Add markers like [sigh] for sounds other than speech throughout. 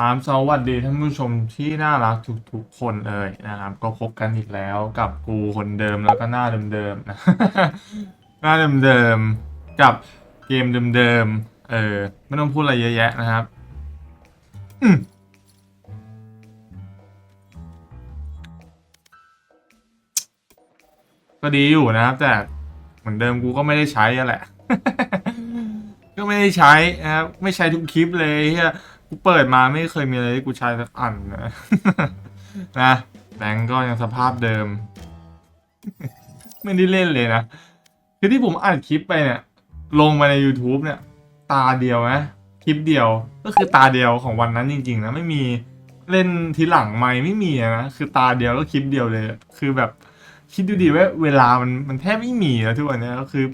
อามสวัสดีท่านผู้ชมที่น่ารักทุกๆคนเลยนะครับ ก็พบกันอีกแล้วกับกูคนเดิมแล้วก็หน้าเดิมๆนะหน้าเดิมๆกับเกมเดิมๆเออไม่ต้องพูดอะไรเยอะแยะนะครับก็ดีอยู่นะครับ แต่เหมือนเดิมกูก็ไม่ได้ใช้อะแหละ ก็ไม่ได้ใช้นะครับ ไม่ใช้ทุกคลิปเลยเฮีย กูเปิดมาไม่เคยมีอะไรที่กูใช้สักอันนะ นะแบงก์ก็ยังสภาพเดิม ไม่ได้เล่นเลยนะ คือที่ผมอัดคลิปไปเนี่ย ลงมาใน YouTube เนี่ย ตาเดียวนะคลิปเดียว ก็คือตาเดียวของวันนั้นจริง ๆ นะ ไม่มีเล่นทีหลังไม่ไม่มีอะนะ คือตาเดียวก็คลิปเดียวเลย คือแบบคิดดูดิว่าเวลามันมันแทบไม่มีแล้วทุกวันเนี้ยก็คือ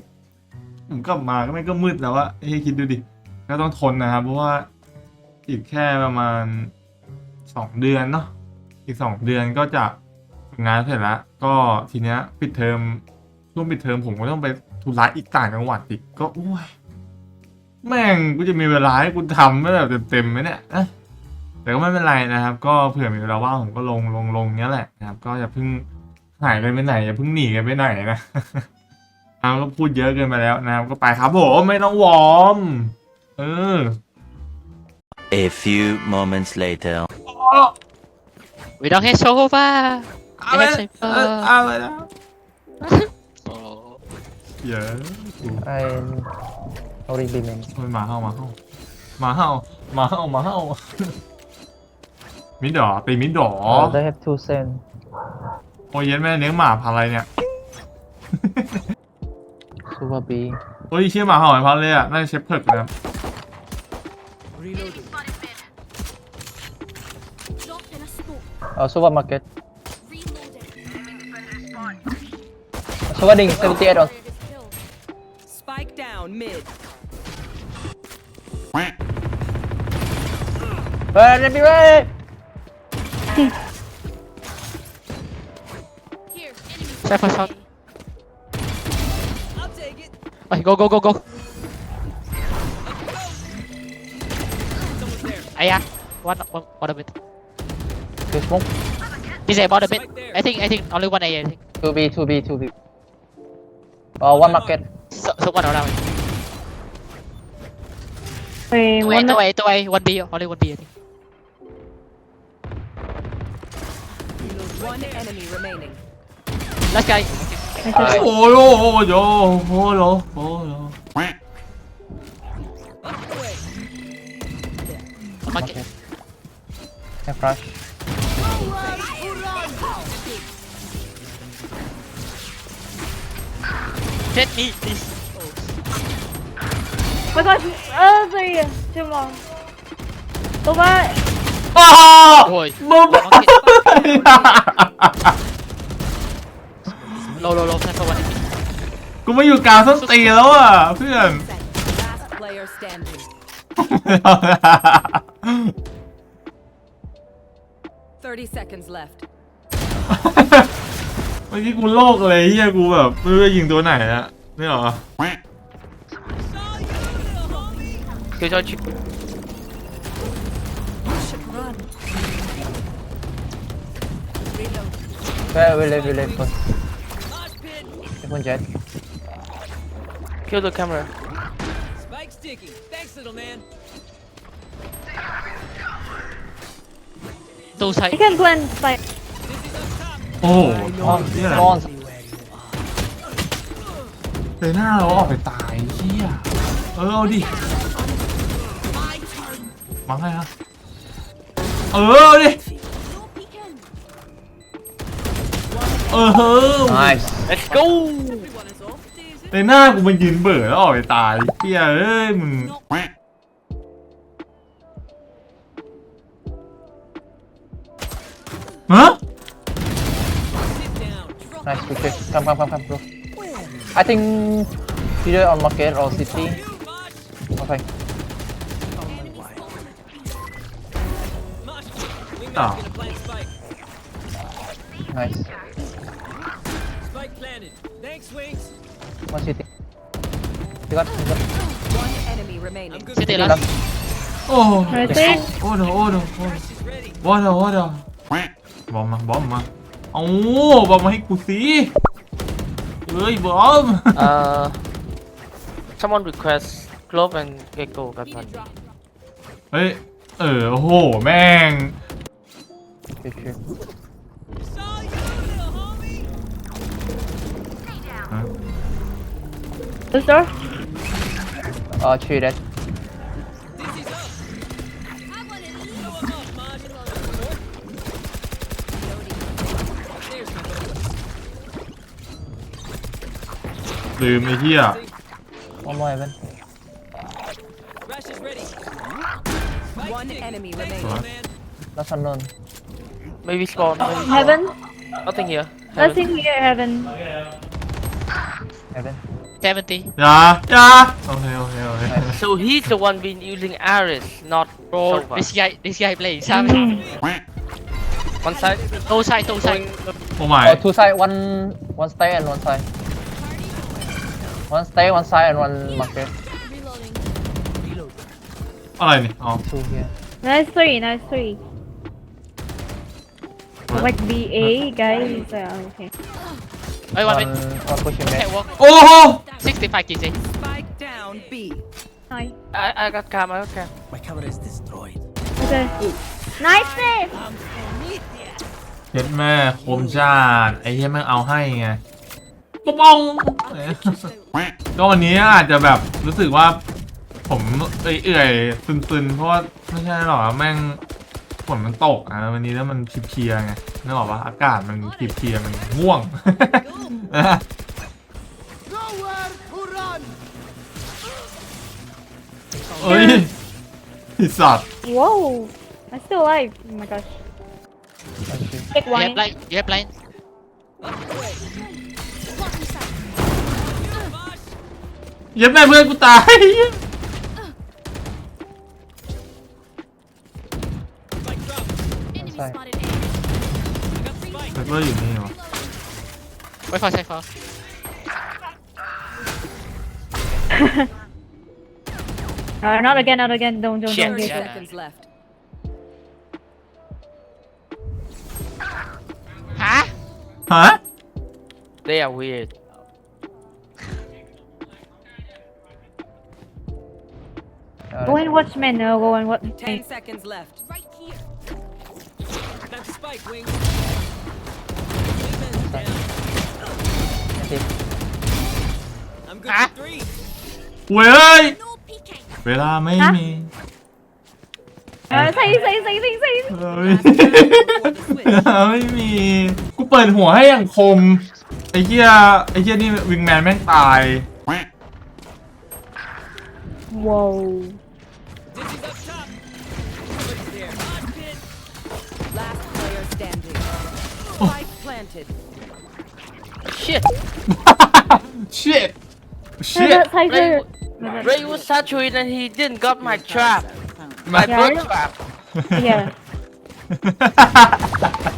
ผมกลับมาก็ไม่ก็มืดแล้วอะให้ยคิดดูดิ ก็ต้องทนนะครับเพราะว่า อีกแค่ประมาณสองเดือนเนาะอีกสองเดือนก็จะฝึกงานเสร็จแล้วก็ทีเนี้ยปิดเทอมช่วงปิดเทอมผมก็ต้องไปธุระอีกต่างจังหวัดอีกก็โอ้ยแม่งกูจะมีเวลาให้กูทำไม่แบบเต็มๆไหมเนี่ยเอ๊ะแต่ก็ไม่เป็นไรนะครับ ก็เผื่อมีเวลาว่างผมก็ลงลงลงเนี้ยแหละนะครับ ก็อย่าเพิ่งหายกันไปไหนอย่าเพิ่งหนีกันไปไหนนะเอาก็พูดเยอะเกินไปแล้วนะครับ ก็ไปครับผมไม่ต้องวอร์มเออ A few moments later. We don't have sofa. อะไร Yes, I เอออะไรนะ Oh. เยอะกู I already been in. มันมาเห่ามาเห่ามาเห่ามาเห่ามาเห่ามิดดอตีมิดดอ Uh, they have two sen. โอ้ยเย็นแม่เลี้ยงหมาพันธุ์อะไรเนี่ย Super B. โอ้ยเชี่ยหมาเห่าไอ้พันธุ์เลยอะน่าจะเชฟเพิร์กนะครับ Dropped Uh, supermarket. Reloaded. Super ding, 78 on. Target is killed. Spike down mid. Hey, let me away! Here, enemy. Shot, shot, shot. I'll take it. Okay, go, go, go, go. Someone's there. Aya, one, one, one of it. Two smoke. This is about a bit. Right there. I think, I think only one A. I think. 2B, 2B, 2B. Uh, one market. So, so one around. Wait, Two A, one two A, two A, one B, only one B. I think. One enemy remaining. Last guy. โอ้โยโอ้โยโอ้โยโอ้โย Up the way. One market. Have rush. Hit me, please. my gosh, uh, sorry, two more. Over, อ้าวโอ้ยมึง market. Low, low, low. Time for one. กูไม่อยู่กลางส้นตีนแล้วอะเพื่อน Last player standing. 30 seconds left. [laughs] เมื่อกี้กูโลกเลยเฮียกูแบบไม่รู้จะยิงตัวไหนอะนี่หรอ Good job, Chip. Where will I, will I first? Mosh pit. Take one jet. Kill the camera. Spike sticky. Thanks, little man. Two side. you can blend like Dizzy's up top. โอ้โห On, เนี่ยแหละ on. เลยหน้าเราออกไปตายเฮียเออเอาดิมังไงนะเออเอาดิ No peeking. เออเฮ้อ Nice. Let's go. Everyone is off. Dizzy. เลยหน้ากูมันยืนเบื่อแล้วออกไปตายเฮียเอ้ยมึง Nice, quick, quick. Come, come, come, come, bro. I think either on market or city. You, Mosh. Okay. Mosh. Wingman's Oh. gonna plant spike. Nice. Spike planted. Thanks, Wings. One city. You got, you got. One enemy remaining. I'm good. City City last. last. โอ้โห Ready? โอ้โห โอ้โหโอ้โห Rush is ready. โอ้โหโอ้โหบอมมาบอมมาเอาบอมมาให้กูสิเฮ้ยบอม Uh, someone request glove and gecko got Need a one. drop. เฮ้ย เออโอ้โห แม่ง Good shit. Saw you, little homie. This door? Uh, three dead. ลืมไอ้เหี้ย One more heaven. Rush is ready. One enemy Thanks, remaining. What? man. That's unknown. Maybe spawn. Maybe Heaven? Nothing here. Nothing here, heaven. Heaven. 70. อย่าอย่าโอเคโอเคโอเค So he's the one been using Aris, not Bro, Sova. this guy, this guy play savage. One side. No side, no side. โอ้ไม่ Oh, two side. One, one stay and one side. One stay, one side, and one market. Reloading. อะไรนี่อ๋อ Two here. Nice three, nice three. Like BA, guys. Uh, okay. Wait, one One, minute. one pushing Okay, back. walk. โอ้โห65 kg. Spike down B. Hi. I, I got cam, I got cam. My camera is destroyed. Okay. Nice save! เจ็ดแม่คมชาติไอ้เหี้ยแม่งเอาให้ไง ปะป้องก็วันนี้อาจจะแบบรู้สึกว่า ผมเอื่อยๆซึนๆ เพราะว่าไม่ใช่หรอกแม่งฝนมันตกอะวันนี้แล้วมันเพลียๆไงนึกออกปะอากาศมันเพลียๆมันง่วงเอ้ยไอ้สัตว์ Whoa! I'm still alive. Oh my gosh. One shoot. Take You have one. blind, you have blind. เย็บแม่เพื่อนกูตาย Spike drop. Enemy Sorry. spotted A. I got the spike. ไซเฟอร์อยู่นี่วะ Wait for safe for. Uh, not again, not again. Don't, don't, Shit, don't do yeah. that. Seconds left. Huh? ฮะ They are weird. Uh, Go and watch men. No, go and watch Ten men. seconds left. Right here. Got the spike, wing. Wingman's down. Okay. I'm good Huh? for three. เว้ย No peeking. เวลาไม่มี Uh, say, say, say, say, say. เฮ้ยเวลาไม่มี กูเปิดหัวให้อย่างคม ไอ้เหี้ยไอ้เหี้ยนี่วิงแมนแม่งตาย Whoa. Dizzy's planted. [laughs] Shit! shit No, shit that Cypher. Ray was saturated and he didn't got my trap. มา My Yeah. bird trap. Yeah. [laughs]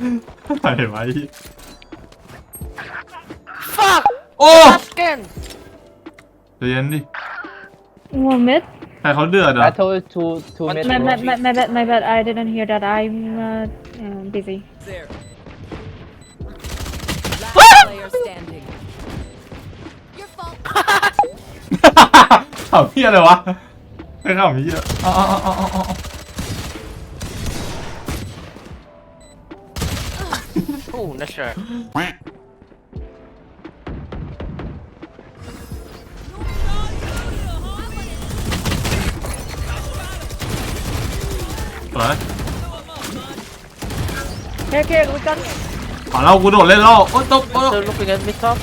[laughs] อะไรวะไอ้ Fuck! โอ้ Again! ใจเย็นดิ One mid. ใครเขาเดือด I อ่ะ told you two, two One mid. My, two. my, my, my bad, my bad. I didn't hear that. I'm uh, uh, busy. There. ขำเหี้ยอะไรวะใครขำเหี้ยอ๋ออ๋ออ๋ออ๋ออ๋อ Ooh, not sure. What? Here, here, we got. ขอเรากูโดดเล่นล้วโอ้ตบโอ้ Still looking at mid top.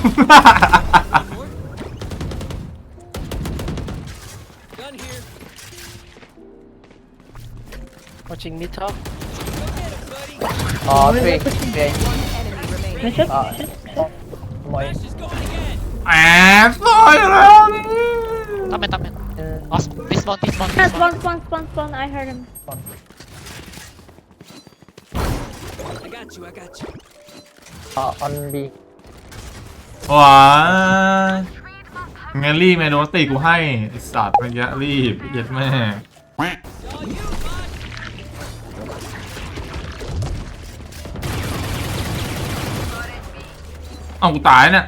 Gun Watching mid top. Uh, three. Three. Enemy remaining. Mission? Uh, more. Rush is going again. แอบซอยแล้ว Top man, top man. Oh, this spawn, this spawn, this Spawn, spawn. spawn, spawn, spawn, spawn. I heard him. I got you, I got you. Uh, on B. ว้าแงลี่แมโดนตีกูให้ไอสัตว์เมื่อกี้รีบเย็ดแม่ เอากูตายเนี่ย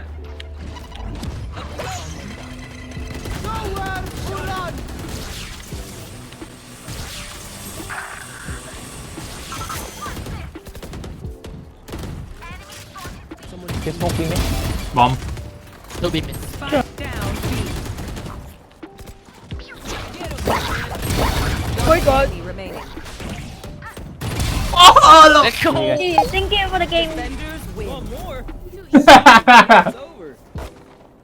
Just smoking me. บอม No beam mid. Spike down B. Oh my god. Enemy remaining. โอ้โหลง Let's go. Thank you for the game. Defenders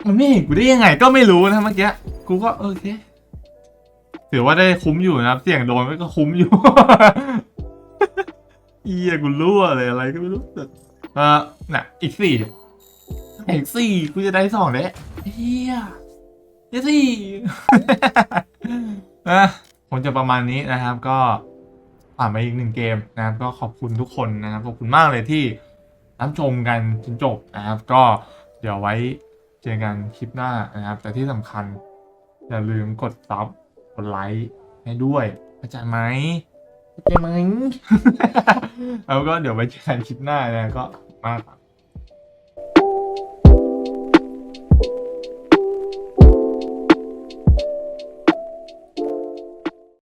มันไม่เห็นกูได้ยังไงก็ไม่รู้นะเมื่อกี้กูก็โอเคถือว่าได้คุ้มอยู่นะครับ เสี่ยงโดนก็คุ้มอยู่เอียกูรั่วเลยอะไรก็ไม่รู้แต่เออน่ะ อีกสี่อีกสี่กูจะได้สองเด้เฮียเฮียสี่นะคงจะประมาณนี้นะครับ ก็ผ่านไปอีกหนึ่งเกมนะครับ ก็ขอบคุณทุกคนนะครับขอบคุณมากเลยที่ รับชมกันจนจบนะครับ ก็เดี๋ยวไว้เจอกันคลิปหน้านะครับ แต่ที่สำคัญ อย่าลืมกดซับกดไลค์ให้ด้วยเข้าใจไหมเข้าใจไหมแล้วก็เดี๋ยวไว้เจอกันคลิปหน้านะก็มาก